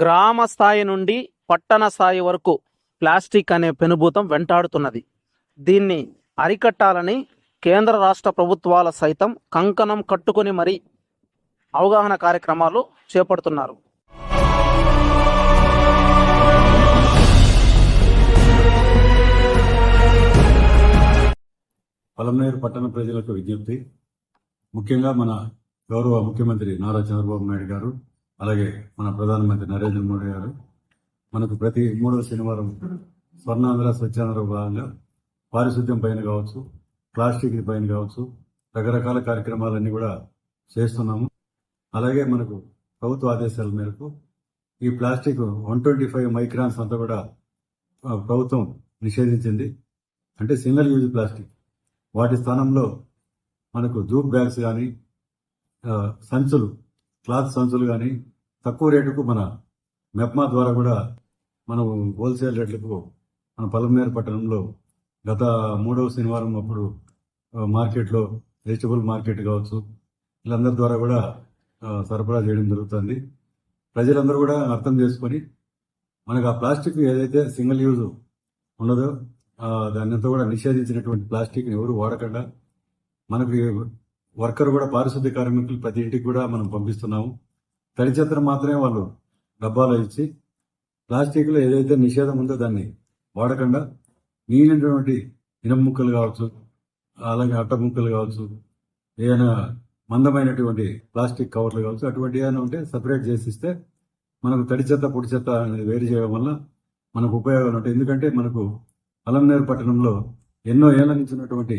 గ్రామ స్థాయి నుండి పట్టణ స్థాయి వరకు ప్లాస్టిక్ అనే పెనుభూతం వెంటాడుతున్నది. దీన్ని అరికట్టాలని కేంద్ర రాష్ట్ర ప్రభుత్వాల సైతం కంకణం కట్టుకొని మరీ అవగాహన కార్యక్రమాలు చేపడుతున్నారు. పలమనేరు పట్టణ ప్రజలకు విజ్ఞప్తి. ముఖ్యంగా మన గౌరవ ముఖ్యమంత్రి నారా చంద్రబాబు నాయుడు గారు అలాగే మన ప్రధానమంత్రి నరేంద్ర మోడీ గారు మనకు ప్రతి మూడవ శనివారం స్వర్ణాంధ్ర స్వచ్ఛాంధ్ర భాగంగా పారిశుద్ధ్యం పైన కావచ్చు ప్లాస్టిక్ పైన కావచ్చు రకరకాల కార్యక్రమాలన్నీ కూడా చేస్తున్నాము. అలాగే మనకు ప్రభుత్వ ఆదేశాల మేరకు ఈ plastic one twenty five microns అంతా కూడా ప్రభుత్వం నిషేధించింది. అంటే సింగిల్ యూజ్ ప్లాస్టిక్. వాటి స్థానంలో మనకు జూట్ బ్యాగ్స్ కానీ సంచులు క్లాత్ సంచులు కానీ తక్కువ రేటుకు మన మెప్మా ద్వారా కూడా మనం హోల్సేల్ రేట్లకు మన పలమనేరు పట్టణంలో గత మూడవ శనివారం అప్పుడు మార్కెట్లో వెజిటబుల్ మార్కెట్ కావచ్చు వీళ్ళందరి ద్వారా కూడా సరఫరా చేయడం జరుగుతుంది. ప్రజలందరూ కూడా అర్థం చేసుకొని మనకు ఆ ప్లాస్టిక్ ఏదైతే సింగిల్ యూజ్ ఉండదో దాన్నంతా కూడా నిషేధించినటువంటి ప్లాస్టిక్ని ఎవరు వాడకుండా మనకు వర్కర్ కూడా పారిశుద్ధ్య కార్మికులు ప్రతి ఇంటికి కూడా మనం పంపిస్తున్నాము. తడి చెత్తను మాత్రమే వాళ్ళు డబ్బాలో ఇచ్చి ప్లాస్టిక్లో ఏదైతే నిషేధం ఉందో దాన్ని వాడకుండా మిగిలినటువంటి ఇనం ముక్కలు కావచ్చు అలాగే అట్ట ముక్కలు కావచ్చు ఏదైనా మందమైనటువంటి ప్లాస్టిక్ కవర్లు కావచ్చు అటువంటి ఏమైనా ఉంటే సపరేట్ చేసిస్తే మనకు తడి చెత్త పొడి చెత్త అనేది వేరు చేయడం వల్ల మనకు ఉపయోగాలు ఉంటాయి. ఎందుకంటే మనకు అలంనేరు పట్టణంలో ఎన్నో ఏళ్ళ నుంచి ఉన్నటువంటి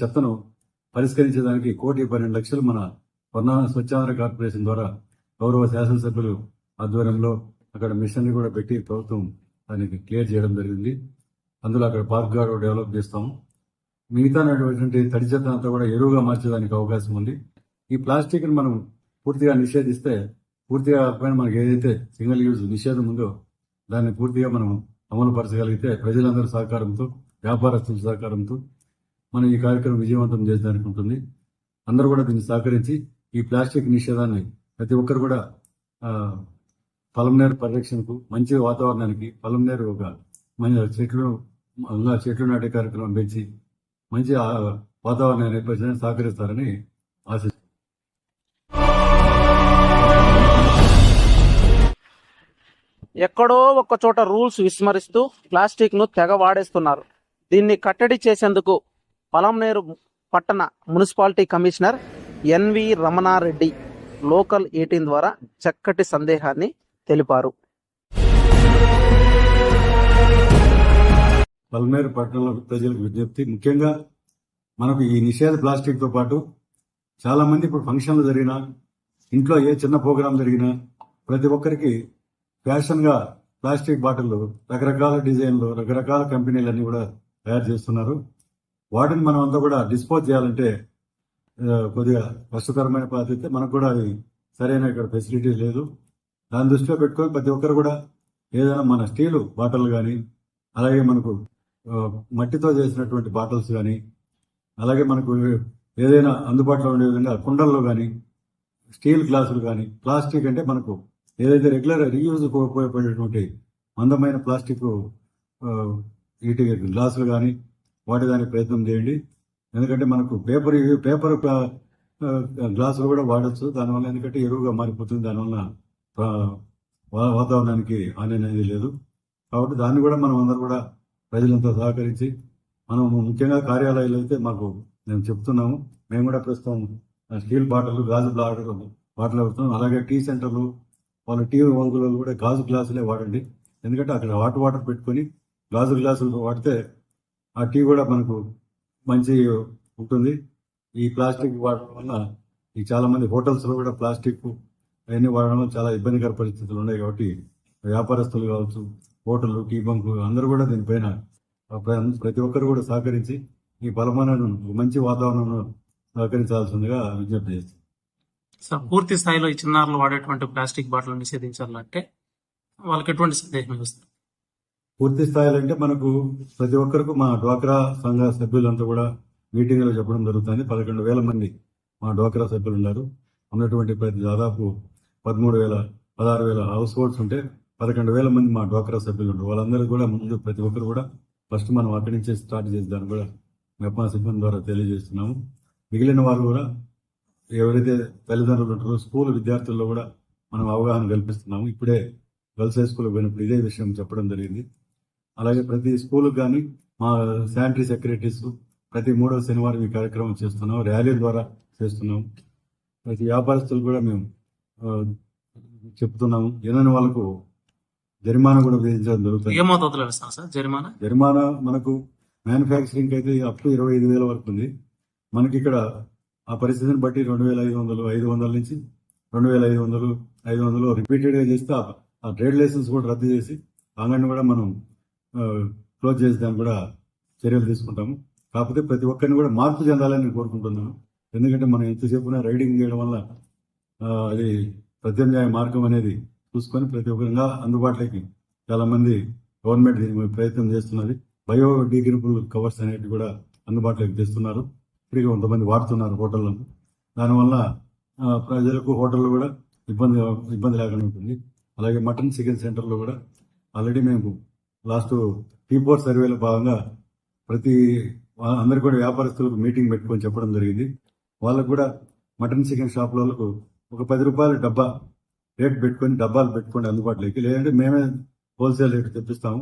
చెత్తను పరిష్కరించడానికి కోటి పన్నెండు లక్షలు మన వర్ణ స్వచ్ఛాంధ్ర కార్పొరేషన్ ద్వారా గౌరవ శాసనసభ్యులు ఆధ్వర్యంలో అక్కడ మిషన్ కూడా పెట్టి ప్రభుత్వం దానికి క్లియర్ చేయడం జరిగింది. అందులో అక్కడ పార్క్ గార్డ్ డెవలప్ చేస్తాము మిగతా తడి చెత్త అంతా కూడా ఎరువుగా మార్చేదానికి అవకాశం ఉంది. ఈ ప్లాస్టిక్ని మనం పూర్తిగా నిషేధిస్తే పూర్తిగా పైన మనకి ఏదైతే సింగిల్ యూజ్ నిషేధం ఉందో దాన్ని పూర్తిగా మనం అమలు పరచగలిగితే ప్రజలందరి సహకారంతో వ్యాపారస్తుల సహకారంతో మనం ఈ కార్యక్రమం విజయవంతం చేయడానికి ఉంటుంది అందరూ కూడా దీన్ని సహకరించి ఈ ప్లాస్టిక్ నిషేధాన్ని ప్రతి ఒక్కరు కూడా ఆ, పలంనేరు పరిరక్షణకు మంచి వాతావరణానికి పలంనేరు ఒక మంచి చెట్లు చెట్లు నాటే కార్యక్రమం పెంచి మంచి వాతావరణాన్ని ఏర్పరచడానికి సహకరిస్తారని ఆశ ఎక్కడో ఒక చోట రూల్స్ విస్మరిస్తూ ప్లాస్టిక్ను తెగ వాడేస్తున్నారు. దీన్ని కట్టడి చేసేందుకు పలంనేరు పట్టణ municipality commissioner N V Ramanareddy local eighteen ద్వారా చక్కటి సందేహాన్ని తెలిపారు. పల్మేరు పట్టణంలో ప్రజలకు విజ్ఞప్తి. ముఖ్యంగా మనకు ఈ నిషేధ ప్లాస్టిక్తో పాటు చాలా మంది ఇప్పుడు ఫంక్షన్లు జరిగినా ఇంట్లో ఏ చిన్న ప్రోగ్రాం జరిగినా ప్రతి ఒక్కరికి ఫ్యాషన్గా ప్లాస్టిక్ బాటిల్ రకరకాల డిజైన్లు రకరకాల కంపెనీలన్నీ కూడా తయారు చేస్తున్నారు. వాటిని మనం అంతా కూడా డిస్పోజ్ చేయాలంటే కొద్దిగా కష్టతరమైన పద్ధతి మనకు కూడా అది సరైన ఇక్కడ ఫెసిలిటీ లేదు. దాని దృష్టిలో పెట్టుకొని ప్రతి ఒక్కరు కూడా ఏదైనా మన స్టీలు బాటిల్ కానీ అలాగే మనకు మట్టితో చేసినటువంటి బాటిల్స్ కానీ అలాగే మనకు ఏదైనా అందుబాటులో ఉండే విధంగా కుండల్లో కానీ స్టీల్ గ్లాసులు కానీ ప్లాస్టిక్ అంటే మనకు ఏదైతే రెగ్యులర్ రీయూజ్ ఉపయోగపడేటువంటి మందమైన ప్లాస్టిక్ ఇటు వీటి గ్లాసులు కానీ వాటి దానికి ప్రయత్నం చేయండి. ఎందుకంటే మనకు పేపర్ పేపర్ గ్లాసులు కూడా వాడచ్చు. దానివల్ల ఎందుకంటే ఎరువుగా మారిపోతుంది. దానివల్ల వాతావరణానికి హాని అనేది లేదు. కాబట్టి దాన్ని కూడా మనం అందరూ కూడా ప్రజలంతా సహకరించి మనం ముఖ్యంగా కార్యాలయాలు అయితే మాకు మేము చెప్తున్నాము. మేము కూడా ప్రస్తుతం స్టీల్ బాటిల్ గాజు బాటిల్ బాటిల్ అవుతున్నాం అలాగే టీ సెంటర్లు వాళ్ళ టీ వంగులలో కూడా గాజు గ్లాసులే వాడండి. ఎందుకంటే అక్కడ హాట్ వాటర్ పెట్టుకొని గాజు గ్లాసులు వాడితే ఆ టీ కూడా మనకు మంచి ఉంటుంది. ఈ ప్లాస్టిక్ వాడడం వల్ల ఈ చాలా మంది హోటల్స్లో కూడా ప్లాస్టిక్ అవన్నీ వాడడం వల్ల చాలా ఇబ్బందికర పరిస్థితులు ఉన్నాయి కాబట్టి వ్యాపారస్తులు కావచ్చు హోటళ్ళు టీ బంకు అందరూ కూడా దీనిపైన ప్ర- ప్రతి ఒక్కరు కూడా సహకరించి ఈ బలమానను మంచి వాతావరణంలో సహకరించాల్సిందిగా విజ్ఞప్తి చేస్తాను సార్ పూర్తి స్థాయిలో ఈ చిన్నారులు వాడేటువంటి ప్లాస్టిక్ బాటిల్ నిషేధించాలంటే వాళ్ళకి ఎటువంటి సందేహం వస్తుంది పూర్తి స్థాయిలో అంటే మనకు ప్రతి ఒక్కరికి మా డ్వాక్రా సంఘ సభ్యులంతా కూడా మీటింగ్లో చెప్పడం జరుగుతుంది. పదకొండు వేల మంది మా డ్వాక్రా సభ్యులు ఉన్నారు. ఉన్నటువంటి ప్రతి దాదాపు పదమూడు వేల పదహారు వేల హౌస్ హోల్డ్స్ ఉంటే పదకొండు వేల మంది మా డ్వాక్రా సభ్యులు ఉన్నారు. వాళ్ళందరూ కూడా ముందు ప్రతి ఒక్కరు కూడా ఫస్ట్ మనం అక్కడి నుంచే స్టార్ట్ చేద్దాం కూడా మెప్మా సిబ్బంది ద్వారా తెలియజేస్తున్నాము. మిగిలిన వాళ్ళు కూడా ఎవరైతే తల్లిదండ్రులు ఉంటారో స్కూల్ విద్యార్థుల్లో కూడా మనం అవగాహన కల్పిస్తున్నాము. ఇప్పుడే గర్ల్స్ హై స్కూల్ పోయినప్పుడు ఇదే విషయం చెప్పడం జరిగింది. అలాగే ప్రతి స్కూల్కి కానీ మా శానిటరీ సెక్రటరీస్ ప్రతి మూడవ శనివారం ఈ కార్యక్రమం చేస్తున్నాం ర్యాలీ ద్వారా చేస్తున్నాం. ప్రతి వ్యాపారస్తులు కూడా మేము చెప్తున్నాము. ఏదైనా వాళ్ళకు జరిమానా కూడా విధించడం జరుగుతుంది. జరిమానా? జరిమానా మనకు మ్యానుఫ్యాక్చరింగ్ అయితే అప్ టు ఇరవై ఐదు వేల వరకు ఉంది. మనకి ఇక్కడ ఆ పరిస్థితిని బట్టి రెండు వేల ఐదు వందలు ఐదు వందల నుంచి రెండు వేల ఐదు వందలు ఐదు వందలు రిపీటెడ్గా చేస్తే ఆ- ఆ ట్రేడ్ లైసెన్స్ కూడా రద్దు చేసి అంగడిని కూడా మనం క్లోజ్ చేసేదానికి కూడా చర్యలు తీసుకుంటాము. కాకపోతే ప్రతి ఒక్కరిని కూడా మార్పు చెందాలని నేను కోరుకుంటున్నాను. ఎందుకంటే మనం ఎంతసేపున రైడింగ్ చేయడం వల్ల అది ప్రత్యామ్నాయ మార్గం అనేది చూసుకొని ప్రతి ఒక్కరిగా అందుబాటులోకి చాలామంది గవర్నమెంట్ దీని ప్రయత్నం చేస్తున్నది. బయో డిగ్రేడబుల్ కవర్స్ అనేవి కూడా అందుబాటులోకి తెస్తున్నారు. ఫ్రీగా కొంతమంది వాడుతున్నారు హోటల్లో దానివల్ల ప్రజలకు హోటల్లో కూడా ఇబ్బంది ఇబ్బంది లేకుండా ఉంటుంది. అలాగే మటన్ చికెన్ సెంటర్లో కూడా ఆల్రెడీ మేము లాస్ట్ పీపోర్ సర్వేలో భాగంగా ప్రతి అందరు కూడా వ్యాపారస్తులకు మీటింగ్ పెట్టుకొని చెప్పడం జరిగింది. వాళ్ళకు కూడా మటన్ చికెన్ షాప్ వాళ్ళకు ఒక పది రూపాయల డబ్బా రేట్ పెట్టుకొని డబ్బాలు పెట్టుకొని అందుబాటులోకి లేదంటే మేమే హోల్సేల్ రేట్ తెప్పిస్తాము.